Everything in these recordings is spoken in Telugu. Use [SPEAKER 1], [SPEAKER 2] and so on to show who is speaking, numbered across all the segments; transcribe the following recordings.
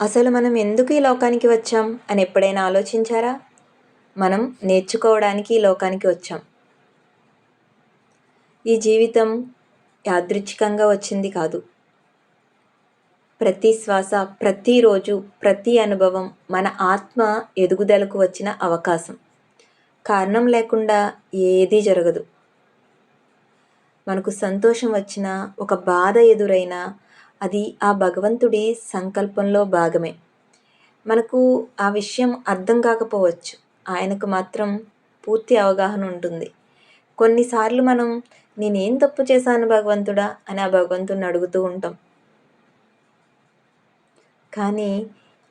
[SPEAKER 1] అసలు మనం ఎందుకు ఈ లోకానికి వచ్చాం అని ఎప్పుడైనా ఆలోచించారా? మనం నేర్చుకోవడానికి ఈ లోకానికి వచ్చాం. ఈ జీవితం యాదృచ్ఛికంగా వచ్చింది కాదు. ప్రతి శ్వాస ప్రతిరోజు ప్రతి అనుభవం మన ఆత్మ ఎదుగుదలకు వచ్చిన అవకాశం. కారణం లేకుండా ఏదీ జరగదు. మనకు సంతోషం వచ్చినా ఒక బాధ ఎదురైనా అది ఆ భగవంతుడి సంకల్పంలో భాగమే. మనకు ఆ విషయం అర్థం కాకపోవచ్చు. ఆయనకు మాత్రం పూర్తి అవగాహన ఉంటుంది. కొన్నిసార్లు మనం నేనేం తప్పు చేశాను భగవంతుడా? అని ఆ భగవంతుడిని అడుగుతూ ఉంటాం. కానీ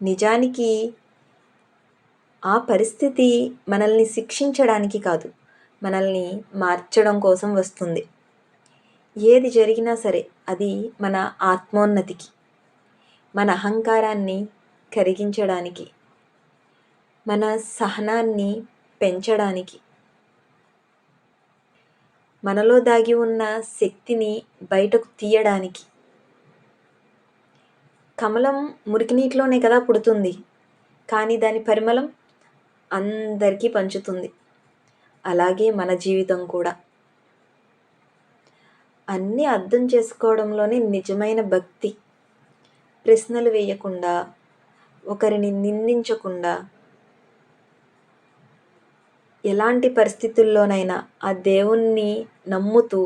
[SPEAKER 1] నిజానికి ఆ పరిస్థితి మనల్ని శిక్షించడానికి కాదు. మనల్ని మార్చడం కోసం వస్తుంది. ఏది జరిగినా సరే అది మన ఆత్మోన్నతికి మన అహంకారాన్ని కరిగించడానికి మన సహనాన్ని పెంచడానికి మనలో దాగి ఉన్న శక్తిని బయటకు తీయడానికి. కమలం మురికి నీటిలోనే కదా పుడుతుంది కానీ దాని పరిమళం అందరికీ పంచుతుంది. అలాగే మన జీవితం కూడా. అన్నీ అర్థం చేసుకోవడంలోనే నిజమైన భక్తి. ప్రశ్నలు వేయకుండా ఒకరిని నిందించకుండా ఎలాంటి పరిస్థితుల్లోనైనా ఆ దేవుణ్ణి నమ్ముతూ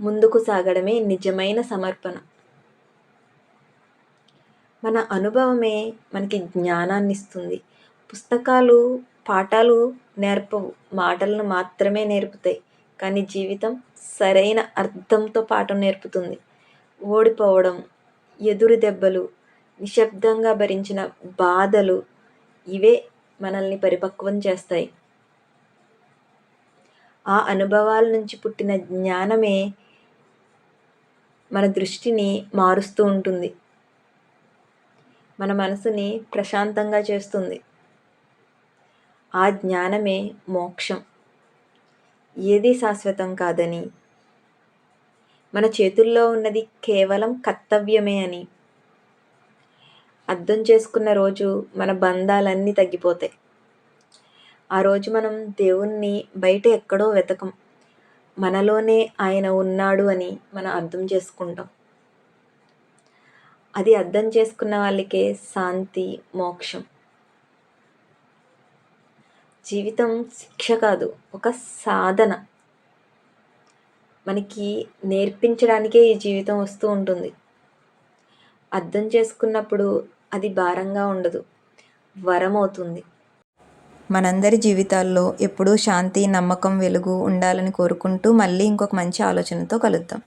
[SPEAKER 1] ముందుకు సాగడమే నిజమైన సమర్పణ. మన అనుభవమే మనకి జ్ఞానాన్ని ఇస్తుంది పుస్తకాలు పాఠాలు నేర్పవు. మాటలను మాత్రమే నేర్పుతాయి. కానీ జీవితం సరైన అర్థంతో పాఠం నేర్పుతుంది. ఓడిపోవడం ఎదురు దెబ్బలు నిశ్శబ్దంగా భరించిన బాధలు ఇవే మనల్ని పరిపక్వం చేస్తాయి. ఆ అనుభవాల నుంచి పుట్టిన జ్ఞానమే మన దృష్టిని మారుస్తూ ఉంటుంది. మన మనసుని ప్రశాంతంగా చేస్తుంది. ఆ జ్ఞానమే మోక్షం. ఏది శాశ్వతం కాదని? మన చేతుల్లో ఉన్నది కేవలం కర్తవ్యమే అని. అర్థం చేసుకున్న రోజు మన బంధాలన్నీ తగ్గిపోతాయి. ఆ రోజు మనం దేవుణ్ణి బయట ఎక్కడో వెతకం. మనలోనే ఆయన ఉన్నాడు అని మనం అర్థం చేసుకుంటాం. అది అర్థం చేసుకున్న వాళ్ళకే శాంతి మోక్షం. జీవితం శిక్ష కాదు ఒక సాధన. మనకి నేర్పించడానికే ఈ జీవితం వస్తూ ఉంటుంది. అర్థం చేసుకున్నప్పుడు అది భారంగా ఉండదు వరం అవుతుంది. మనందరి జీవితాల్లో ఎప్పుడూ శాంతి నమ్మకం వెలుగు ఉండాలని కోరుకుంటూ మళ్ళీ ఇంకొక మంచి ఆలోచనతో కలుద్దాం.